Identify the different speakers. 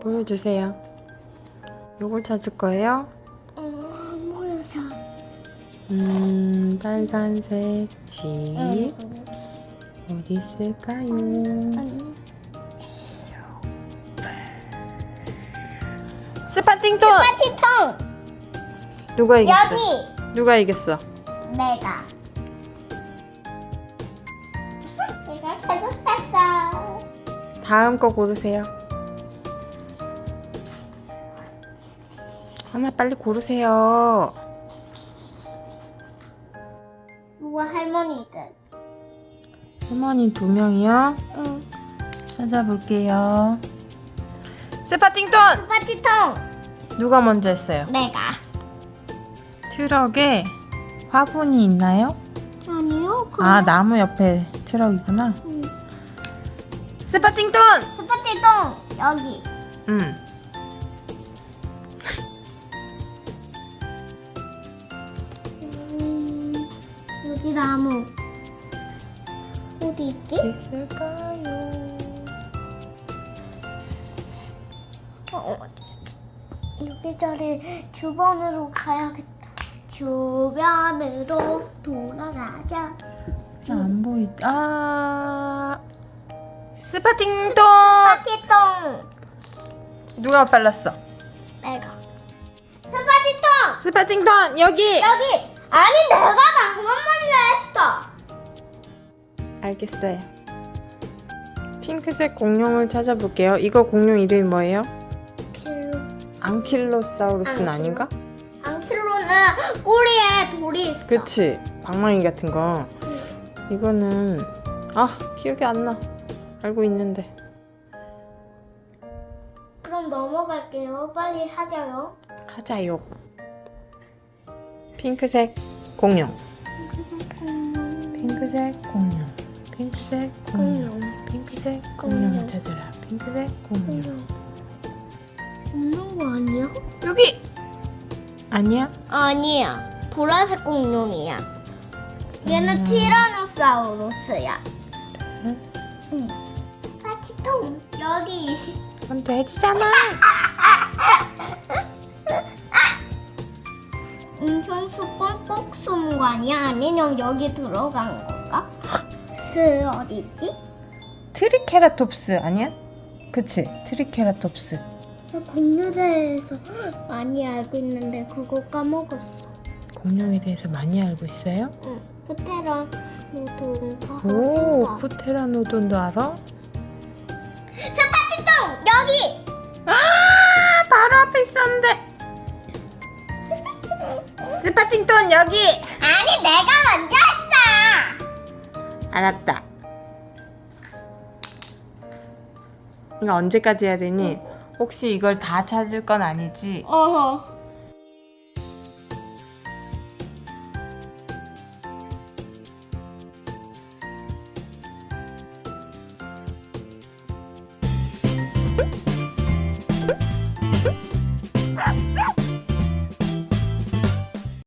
Speaker 1: 보여주세요. 요걸 찾을 거예요?
Speaker 2: 음, 모여서.
Speaker 1: 음, 빨간색 집 어디 있을까요?
Speaker 2: 아니.
Speaker 1: 스파팅톤
Speaker 2: 파티통
Speaker 1: 누가 이겼어?
Speaker 2: 여기
Speaker 1: 누가 이겼어?
Speaker 2: 내가. 내가 가져갔어.
Speaker 1: 다음 거 고르세요. 하나 빨리 고르세요.
Speaker 2: 누가 할머니들.
Speaker 1: 할머니 두 명이요?
Speaker 2: 응.
Speaker 1: 찾아볼게요. 스파팅톤
Speaker 2: 파티통
Speaker 1: 누가 먼저 했어요?
Speaker 2: 내가.
Speaker 1: 트럭에 화분이 있나요?
Speaker 2: 아니요. 그
Speaker 1: 아 나무 옆에 트럭이구나.
Speaker 2: 응.
Speaker 1: 스파팅톤.
Speaker 2: 스파티통 여기.
Speaker 1: 음.
Speaker 2: 여기 나무. 어디 있지?
Speaker 1: 있을까요?
Speaker 2: 어, 어디지? 여기 자리 주변으로 가야겠다. 주변으로 돌아가자.
Speaker 1: 안 보이. 아 스파팅톤
Speaker 2: 스파티통
Speaker 1: 누가 빨랐어?
Speaker 2: 내가. 스파티통
Speaker 1: 스파팅톤 여기.
Speaker 2: 여기. 아니 내가 방금 먼저 했어.
Speaker 1: 알겠어요. 핑크색 공룡을 찾아볼게요. 이거 공룡 이름이 뭐예요?
Speaker 2: 킬로.
Speaker 1: 앙킬로사우루스는 아닌가?
Speaker 2: 안킬로는 꼬리에 돌이 있어.
Speaker 1: 그치. 방망이 같은 거. 이거는 아 기억이 안 나. 알고 있는데.
Speaker 2: 그럼 넘어갈게요. 빨리 하자요.
Speaker 1: 하자요. 핑크색 공룡. 핑크색 공룡. 핑크색 공룡.
Speaker 2: 공룡.
Speaker 1: 핑크색 공룡. 찾아라. 핑크색 공룡.
Speaker 2: 공룡. 없는 거 아니야?
Speaker 1: 여기 아니야?
Speaker 2: 아니야. 보라색 공룡이야. 얘는
Speaker 1: 음.
Speaker 2: 티라노사우루스야.
Speaker 1: 그래?
Speaker 2: 응. 파티통 여기.
Speaker 1: 그건 돼지잖아.
Speaker 2: 거 아니야? 아니면 여기 들어간 건가? 그 어디지?
Speaker 1: 트리케라톱스 아니야? 그치 트리케라톱스.
Speaker 2: 공룡대에서 많이 알고 있는데 그거 까먹었어.
Speaker 1: 공룡에 대해서 많이 알고 있어요?
Speaker 2: 응. 프테라 노동과
Speaker 1: 오
Speaker 2: 하세가.
Speaker 1: 푸테라노돈도 알아?
Speaker 2: 스파티통 여기.
Speaker 1: 아 바로 앞에 있었는데. 스파팅톤 여기. 알았다. 이거 언제까지 해야 되니? 혹시 이걸 다 찾을 건 아니지?
Speaker 2: 어허.